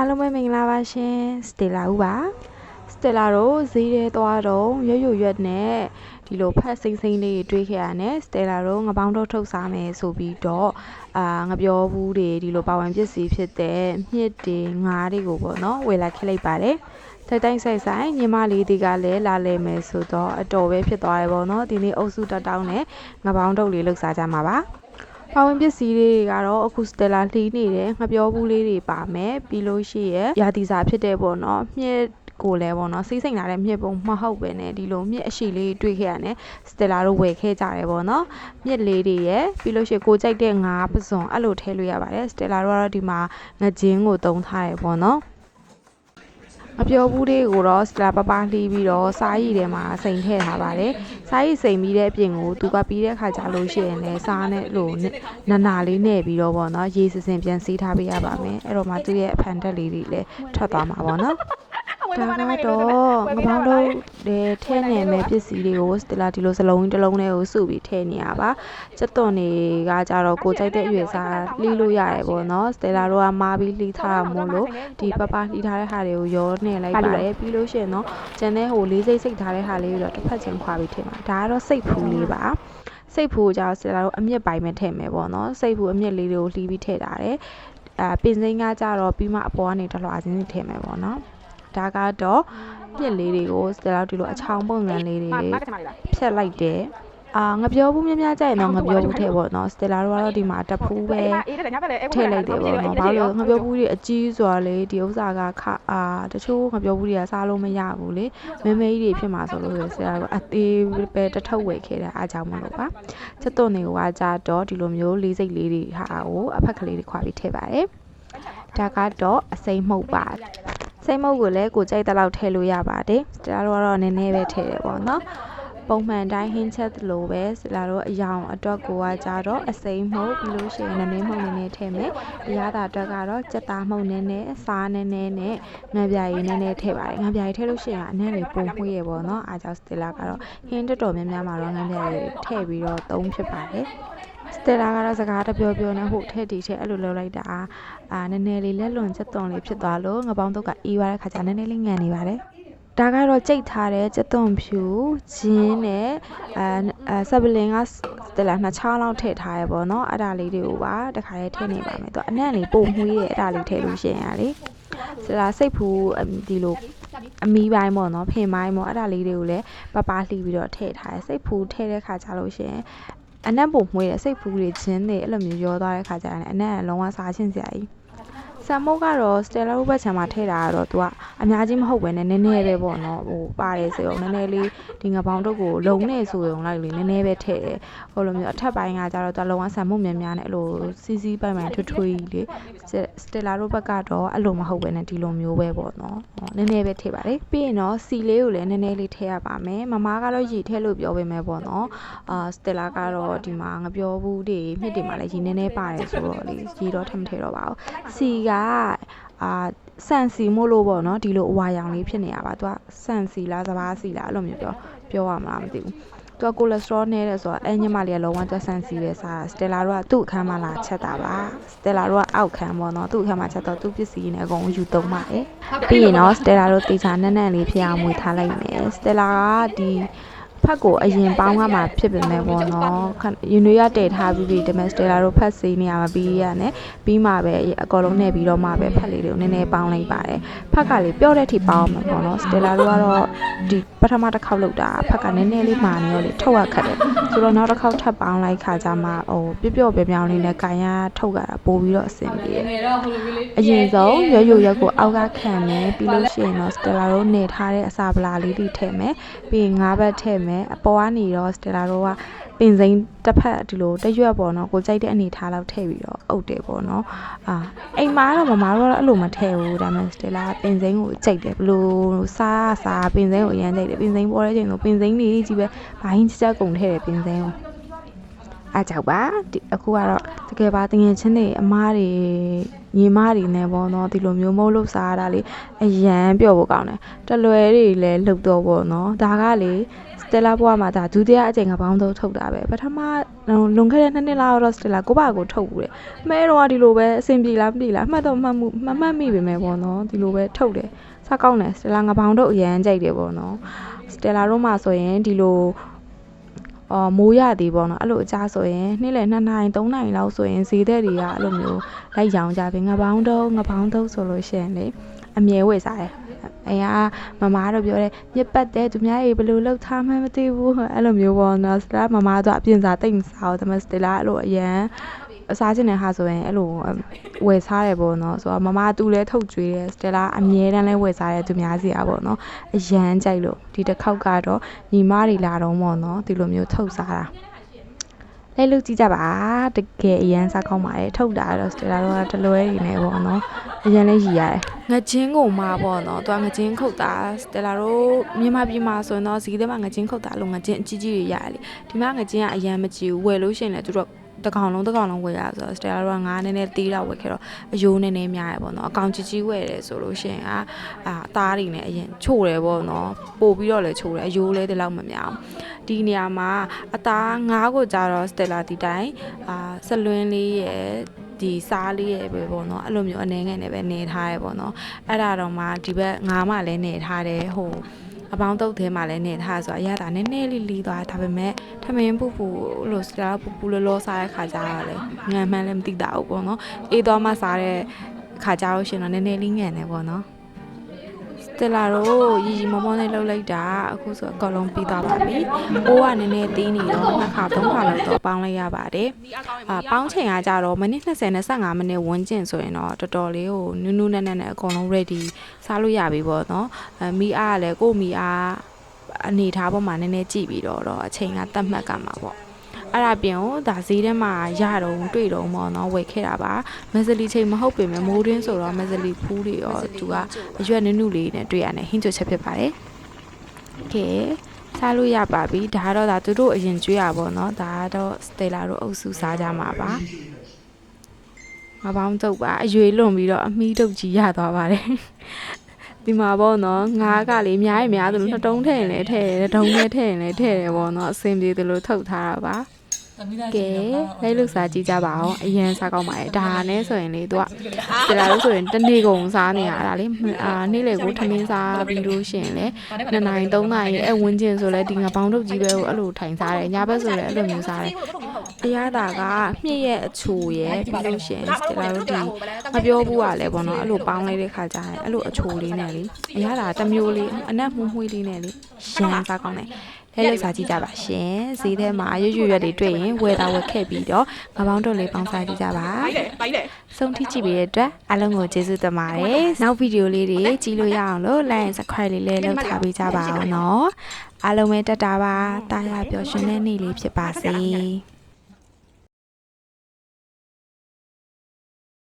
အားလုံးပဲမင်္ဂလာပါရှင်စတေလာဦးပါစတေလာတို့ဈေးထဲသွားတော့ရွရွရွက်နဲ့ဒီလိုဖတ်စိမ့်စိမ့်လေးတွေတွေ့ခဲ့ရတယ်စတေလာတို့ငပေါင်းထုတ်ထုတ်စားမယ်ဆိုပြီးတော့အာငပြောဘူးတွေဒီလိုပါဝင်ပစ္စည်းဖြစ်တဲ့မြစ်တွေငါးတွေကိုပေါ့နော်ဝယ်လာခက်လိုက်ပါတယ်တိုက်တိုင်းဆိုင်ဆိုင်ညီမလေးတွေကလည်းလာလဲမယ်ဆိုတော့အတော်ပဲဖြစ်သွားတယ်ပေါ့နော်ဒီနေ့အုပ်စုတက်တောင်းနဲ့ငပေါင်းထုတ်လေးလှုပ်စားကြမှာပါ ပါဝင်ပစ္စည်းလေးတွေကတော့အခုစတယ်လာလှီးနေတယ်ငပြောဘူးလေးတွေပါမယ်ပြီးလို့ရှိရရာသီစာဖြစ်တဲ့ပေါ့နော်မြစ်ကိုလည်းပေါ့နော်စီးစိမ်လာတဲ့မြစ်ပုံမဟုတ်ပဲねဒီလိုမြစ်အရှိလေးတွေ့ခဲ့ရတယ်စတယ်လာတို့ဝယ်ခဲ့ကြတယ်ပေါ့နော်မြစ်လေးတွေရဲ့ပြီးလို့ရှိရင်ကိုကြိုက်တဲ့ငါးပစုံအဲ့လိုထည့်လို့ရပါတယ်စတယ်လာတို့ကတော့ဒီမှာငကြင်းကိုတုံးထားတယ်ပေါ့နော် မပြောဘူးလေးကိုတော့စလာပပလှီးပြီးတော့စားရည်ထဲမှာစိန်ထည့်ထားပါတယ်။စားရည်စိန်ပြီးတဲ့အပြင်ကိုသူကပြီးတဲ့ခါကျလို့ရှိရင်လည်းစားနဲ့လို့နနာလေးနဲ့ပြီးတော့ပေါ့နော်ရေစစင်ပြန်စီးထားပေးရပါမယ်။အဲ့တော့မှသူ့ရဲ့အဖန်တက်လေးတွေလည်းထွက်သွားမှာပေါ့နော်။ ဒါကတော့ငပေါင်းတို့တဲ့ထဲနေမဲ့ပစ္စည်းတွေကိုစတလာဒီလိုစလုံးတစ်လုံးလေးကိုစုပြီးထဲနေရပါစက်သွန်တွေကကြတော့ကိုကြိုက်တဲ့အရွယ်စားလှီးလို့ရတယ်ပေါ့နော်စတလာတို့ကမာပြီးလှီးထားမို့လို့ဒီပပလှီးထားတဲ့ဟာတွေကိုရောနေလိုက်ပါတယ်ပြီးလို့ရှိရင်တော့ကျန်တဲ့ဟိုလေးစိတ်စိတ်ထားတဲ့ဟာလေးတွေတော့တစ်ဖက်ချင်းခွာပြီးထည့်မှာဒါကတော့စိတ်ဖူးလေးပါစိတ်ဖူးကြောင့်စတလာတို့အမြင့်ပိုင်းပဲထည့်မယ်ပေါ့နော်စိတ်ဖူးအမြင့်လေးတွေကိုလှီးပြီးထည့်ထားတယ်အာပင်စိမ်းကကြတော့ပြီးမှအပေါ်ကနေတလွှာချင်းစီထည့်မယ်ပေါ့နော် ဒါကတော့ပြက်လေးတွေကိုစတယ်လောက်ဒီလိုအချောင်းပုံစံလေးတွေဖြတ်လိုက်တယ်အာငပြောဘူးများများကြိုက်ရင်တော့ငပြောဘူးထည့်ပေါ့နော်စတယ်လာတို့ကတော့ဒီမှာတဖူးပဲထည့်လိုက်တယ်ပေါ့နော်ဘာလို့ငပြောဘူးတွေအကြီးစွာလေဒီဥစ္စာကခအာတချို့ငပြောဘူးတွေကစားလို့မရဘူးလေမဲမဲကြီးတွေဖြစ်မှာဆိုလို့စတယ်လာတို့အသေးပဲတထုပ်ဝယ်ခဲ့တာအားကြောင့်မလို့ပါချက်သွန်တွေကကြတော့ဒီလိုမျိုးလေးစိတ်လေးတွေဟာကိုအဖက်ကလေးတွေခွာပြီးထည့်ပါတယ်ဒါကတော့အစိမ့်မှုတ်ပါ စိတ်မုတ်ကိုလည်းကိုကြိုက်တဲ့လောက်ထည့်လို့ရပါတယ်စတာတို့ကတော့နည်းနည်းပဲထည့်တယ်ပေါ့နော်ပုံမှန်တိုင်းဟင်းချက်သလိုပဲစလာတို့အယောင်အတွက်ကိုကကြတော့အစိမ်းမှုတ်ပြီးလို့ရှိရင်နည်းနည်းမှုတ်နည်းနည်းထည့်မယ်အရသာအတွက်ကတော့ကြက်သားမှုတ်နည်းနည်းအစားနည်းနည်းနဲ့ငံပြာရည်နည်းနည်းထည့်ပါတယ်ငံပြာရည်ထည့်လို့ရှိရင်အနံ့လေးပုံမှုရပေါ့နော်အားကြောင့်စတလာကတော့ဟင်းတော်တော်များများမှာတော့ငံပြာရည်ထည့်ပြီးတော့သုံးဖြစ်ပါတယ် စတယ်လာကတော့စကားတပြောပြောနဲ့ဟိုထဲတီထဲအဲ့လိုလုပ်လိုက်တာအာနည်းနည်းလေးလက်လွန်ချက်သွန်လေးဖြစ်သွားလို့ငပောင်းတုတ်ကအေးသွားတဲ့ခါကျနည်းနည်းလေးငံနေပါတယ်ဒါကတော့ကြိတ်ထားတဲ့ကြက်သွန်ဖြူဂျင်းနဲ့အဲဆပ်ပလင်ကစတယ်လာနှစ်ချောင်းလောက်ထည့်ထားရပေါ့နော်အဲ့ဒါလေးတွေကိုပါတခါလေးထည့်နေပါမယ်သူအနံ့လေးပုံမှုရဲ့အဲ့ဒါလေးထည့်လို့ရှိရင်ရလေစလာစိတ်ဖူးဒီလိုအမီးပိုင်းပေါ့နော်ဖင်ပိုင်းပေါ့အဲ့ဒါလေးတွေကိုလည်းပပလှီးပြီးတော့ထည့်ထားတယ်စိတ်ဖူးထည့်တဲ့ခါကျလို့ရှိရင် အနက်ပုံမှွေးတဲ့စိတ်ဖူးတွေချင်းတွေအဲ့လိုမျိုးရောသွားတဲ့ခါကျရင်အနက်လုံးဝစားချင်းစရာကြီး ဆမ်မုတ်ကတော့ Stella ဘက်ခြံမှာထည့်တာကတော့သူကအများကြီးမဟုတ်ပဲနဲ့နည်းနည်းပဲပေါ့နော်ဟိုပါတယ်ဆိုတော့နည်းနည်းလေးဒီငပောင်တုတ်ကိုလုံနေဆိုရုံလိုက်လေနည်းနည်းပဲထည့်တယ်ဟိုလိုမျိုးအထက်ပိုင်းကကျတော့သူလုံးဝဆမ်မုတ်များများနဲ့အဲ့လိုစီးစီးပိုင်ပိုင်ထွတ်ထွေးကြီးလေ Stella တို့ဘက်ကတော့အဲ့လိုမဟုတ်ပဲနဲ့ဒီလိုမျိုးပဲပေါ့နော်နည်းနည်းပဲထည့်ပါတယ်ပြီးရင်တော့စီလေးကိုလည်းနည်းနည်းလေးထည့်ရပါမယ်မမကတော့ရေထည့်လို့ပြောပေးမယ်ပေါ့နော်အာ Stella ကတော့ဒီမှာငပြောဘူးတွေမြစ်တွေမှာလည်းရေနည်းနည်းပါတယ်ဆိုတော့လေရေတော့ထည့်မထည့်တော့ပါဘူးစီကအာဆန်စီမို့လို့ပေါ့နော်ဒီလိုအဝါရောင်လေးဖြစ်နေရပါသူကဆန်စီလားစဘာစီလားအဲ့လိုမျိုးပြောပြောရမလားမသိဘူးသူကကိုလက်စထရောနည်းတယ်ဆိုတော့အဲညမလေးကလုံးဝသက်ဆန်စီပဲစားစတယ်လာတို့ကသူ့အခန်းမှာလာချက်တာပါစတယ်လာတို့ကအောက်ခန်းပေါ့နော်သူ့အခန်းမှာချက်တော့သူ့ပစ္စည်းနဲ့အကုန်ယူသုံးပါတယ်ပြီးရင်တော့စတယ်လာတို့တေချာနက်နက်လေးဖြစ်အောင်မွေထားလိုက်မယ်စတယ်လာကဒီ ဖက်ကိုအရင်ပေါင်းကမှဖြစ်ပေမဲ့ပေါ့နော်ယူနီရတည်ထားပြီးပြီးဒမက်စတယ်လာတို့ဖက်စေးနေရမှာပြီးရတယ်ပြီးမှပဲအကောလုံးနဲ့ပြီးတော့မှပဲဖက်လေးတွေကိုနည်းနည်းပေါင်းလိုက်ပါတယ်ဖက်ကလေးပျော့တဲ့အထိပေါင်းမှာပေါ့နော်စတယ်လာတို့ကတော့ဒီပထမတစ်ခေါက်လောက်တာဖက်ကနည်းနည်းလေးမာနေရောလေထုတ်ရခက်တယ်ဆိုတော့နောက်တစ်ခေါက်ထပ်ပေါင်းလိုက်ခါကြမှာဟိုပြပျော့ပြပြောင်းလေးနဲ့ကန်ရထုတ်ရတာပို့ပြီးတော့အဆင်ပြေတယ်အရင်ဆုံးရွရွရွကိုအောက်ကခံမယ်ပြီးလို့ရှိရင်တော့စတယ်လာတို့နေထားတဲ့အစာပလာလေးတွေထည့်မယ်ပြီးရင်ငါးဘက်ထည့်မယ်အပေါ်ကနေတော့စတယ်လာတို့ကပင်စိမ်းတစ်ဖက်ဒီလိုတရွက်ပေါ့နော်ကိုကြိုက်တဲ့အနေထားလောက်ထည့်ပြီးတော့အုပ်တယ်ပေါ့နော်အာအိမ်မှာတော့မမတို့ကတော့အဲ့လိုမထည့်ဘူးဒါပေမဲ့စတယ်လာပင်စိမ်းကိုကြိုက်တယ်ဘလို့စားစားပင်စိမ်းကိုအရင်ကြိုက်တယ်ပင်စိမ်းပေါ်တဲ့ချိန်ဆိုပင်စိမ်းလေးကြီးပဲဘာဟင်းချက်ချက်ကုန်ထည့်တယ်ပင်စိမ်းကိုအားကြောက်ပါဒီအခုကတော့တကယ်ပါတငယ်ချင်းတွေအမားတွေညီမတွေနဲ့ပေါ့နော်ဒီလိုမျိုးမဟုတ်လို့စားရတာလေအရန်ပြော့ဖို့ကောင်းတယ်တလွယ်တွေလည်းလှုပ်တော့ပေါ့နော်ဒါကလေ စစတယ်လာဘွားမှာဒါဒုတိယအကြိမ်ငပေါင်းတော့ထုတ်တာပဲပထမလွန်ခဲ့တဲ့နှစ်နှစ်လောက်တော့စတယ်လာကိုပါကိုထုတ်ဘူးတယ်မဲတော့ဒီလိုပဲအဆင်ပြေလားမပြေလားအမှတ်တော့မှတ်မှုမမှတ်မိပေမဲ့ပေါ့နော်ဒီလိုပဲထုတ်တယ်စကောင်းတယ်စတယ်လာငပေါင်းတော့အရန်ကြိုက်တယ်ပေါ့နော်စတယ်လာတို့မှာဆိုရင်ဒီလိုအော်မိုးရသည်ပေါ့နော်အဲ့လိုအကြဆိုရင်နေ့လယ်2နာရီ3နာရီလောက်ဆိုရင်ဈေးသက်တွေကအဲ့လိုမျိုးလိုက်ရောင်းကြပြီငပေါင်းတော့ငပေါင်းတော့ဆိုလို့ရှိရင်လေအမြဲဝယ်စားတယ် အရင်ကမမတော့ပြောတယ်ညစ်ပတ်တယ်သူများရေဘယ်လိုလှုပ်ထားမှန်းမသိဘူးအဲ့လိုမျိုးပေါ့နော်စတလာမမတော့အပြင်စားတိတ်မစားဘူးဒါပေမဲ့စတလာအဲ့လိုအရန်အစားချင်တဲ့ဟာဆိုရင်အဲ့လိုဝယ်စားတယ်ပေါ့နော်ဆိုတော့မမတူလဲထုတ်ကြွေးတယ်စတလာအမြဲတမ်းလဲဝယ်စားတယ်သူများစီอ่ะပေါ့နော်အရန်ကြိုက်လို့ဒီတစ်ခေါက်ကတော့ညီမတွေလာတော့ပေါ့နော်ဒီလိုမျိုးထုတ်စားတာ လဲလုကြည့်ကြပါတကယ်အရန်စားကောင်းပါတယ်ထုတ်တာတော့စတလာတော့တလွဲနေနေပေါ့နော်အရန်လေးရည်ရတယ်ငချင်းကိုမှာပေါ့နော်သူကငချင်းခုတ်တာစတလာတို့မြန်မာပြည်မှာဆိုရင်တော့စီးတဲ့မှာငချင်းခုတ်တာလို့ငချင်းအကြီးကြီးတွေရတယ်လေဒီမှာငချင်းကအရန်မကြည့်ဘူးဝယ်လို့ရှိရင်လည်းသူတို့တကောင်လုံးတကောင်လုံးဝယ်ရဆိုတော့စတလာတို့ကငါးနည်းနည်းတီးတော့ဝယ်ခဲ့တော့အယိုးနည်းနည်းများရပေါ့နော်အကောင်ကြီးကြီးဝယ်တယ်ဆိုလို့ရှိရင်အာအာအသားတွေနဲ့အရင်ချို့တယ်ပေါ့နော်ပို့ပြီးတော့လည်းချို့တယ်အယိုးလည်းဒီလောက်မများဘူး ဒီနေရာမှာအသားငါးကိုကြတော့စတလာဒီတိုင်းအာဆလွင်းလေးရဲ့ဒီစားလေးရဲ့ပဲပေါ့နော်အဲ့လိုမျိုးအနေငယ်နဲ့ပဲနေထားရပေါ့နော်အဲ့ဒါတော့မှဒီဘက်ငါးမှလည်းနေထားတယ်ဟိုအပေါင်းတုပ်ထဲမှာလည်းနေထားဆိုတော့အရသာနည်းနည်းလေးလီးသွားဒါပေမဲ့ထမင်းပူပူလို့စတာပူပူလောလောစားတဲ့ခါကျတော့လေငံမှန်းလည်းမသိတာဘူးပေါ့နော်အေးသွားမှစားတဲ့ခါကျတော့ရှင်တော့နည်းနည်းလေးငန်နေပေါ့နော် စတလာတို့ရီရီမောမောနဲ့လှုပ်လိုက်တာအခုဆိုအကောင်လုံးပြီးသွားပါပြီ။အိုးကနည်းနည်းသေးနေတော့နှစ်ခါသုံးခါလောက်တော့ပေါင်းလိုက်ရပါတယ်။အာပေါင်းချိန်ကကြတော့မိနစ်20နဲ့15မိနစ်ဝန်းကျင်ဆိုရင်တော့တော်တော်လေးကိုနူးနူးနဲ့နဲ့နဲ့အကုန်လုံး ready စားလို့ရပြီပေါ့နော်။အဲမီအားကလည်းကို့မီအားအနေထားပေါ်မှာနည်းနည်းကြည့်ပြီးတော့တော့အချိန်ကတတ်မှတ်ကမှာပေါ့။ အဲ့ဒါပြင်ကိုဒါဈေးထဲမှာရတော့တွေ့တော့ပေါ့နော်ဝယ်ခဲ့တာပါမက်ဇလီချိန်မဟုတ်ပေမဲ့မိုးတွင်းဆိုတော့မက်ဇလီဖူးတွေရောသူကအရွက်နုနုလေးနဲ့တွေ့ရတယ်ဟင်းချိုချက်ဖြစ်ပါတယ်ကဲစားလို့ရပါပြီဒါကတော့ဒါသူတို့အရင်ကျွေးရပါတော့ဒါကတော့စတေလာတို့အုပ်စုစားကြမှာပါမပေါင်းတုပ်ပါအရွေလွန်ပြီးတော့အမီးတုပ်ကြီးရသွားပါတယ်ဒီမှာပေါ့နော်ငါးကလေအများကြီးများသလိုနှစ်တုံးထည့်ရင်လည်းထည့်တယ်တုံးနဲ့ထည့်ရင်လည်းထည့်တယ်ပေါ့နော်အစင်ပြေသလိုထုတ်ထားတာပါ ကဲလိုက်လို့စားကြည့်ကြပါအောင်အရင်စားကောင်းပါတယ်ဒါနဲ့ဆိုရင်လေသူကဒီလာလို့ဆိုရင်တနေ့ကုန်စားနေရတာလေအာနေ့လေကိုထမင်းစားပြီးလို့ရှိရင်လေ2နိုင်3နိုင်အဲဝင်းကျင်ဆိုလဲဒီငါပေါင်းတုပ်ကြီးပဲကိုအဲ့လိုထိုင်စားတယ်ညဘက်ဆိုလဲအဲ့လိုမျိုးစားတယ်အရသာကမြင့်ရဲ့အချိုရဲ့ပြီးလို့ရှိရင်ဒီလာလို့ဒီမပြောဘူးကလည်းပေါ့နော်အဲ့လိုပေါင်းလိုက်တဲ့ခါကျရင်အဲ့လိုအချိုလေးနဲ့လေအရသာတစ်မျိုးလေးအနက်မှုမှုလေးနဲ့လေရမ်းစားကောင်းတယ် လဲလှုပ်စားကြည့်ကြပါရှင်ဈေးထဲမှာရွရွရွတွေတွေ့ရင်ဝယ်တာဝယ်ခဲ့ပြီးတော့ငပေါင်းတို့လေးပေါင်းစားကြည့်ကြပါဆုံးထိကြည့်ပေးတဲ့အတွက်အားလုံးကိုကျေးဇူးတင်ပါတယ်နောက်ဗီဒီယိုလေးတွေကြည့်လို့ရအောင်လို့ like and subscribe လေးလည်းလုပ်ထားပေးကြပါအောင်နော်အားလုံးပဲတက်တာပါတာယာပျော်ရွှင်တဲ့နေ့လေးဖြစ်ပါစေ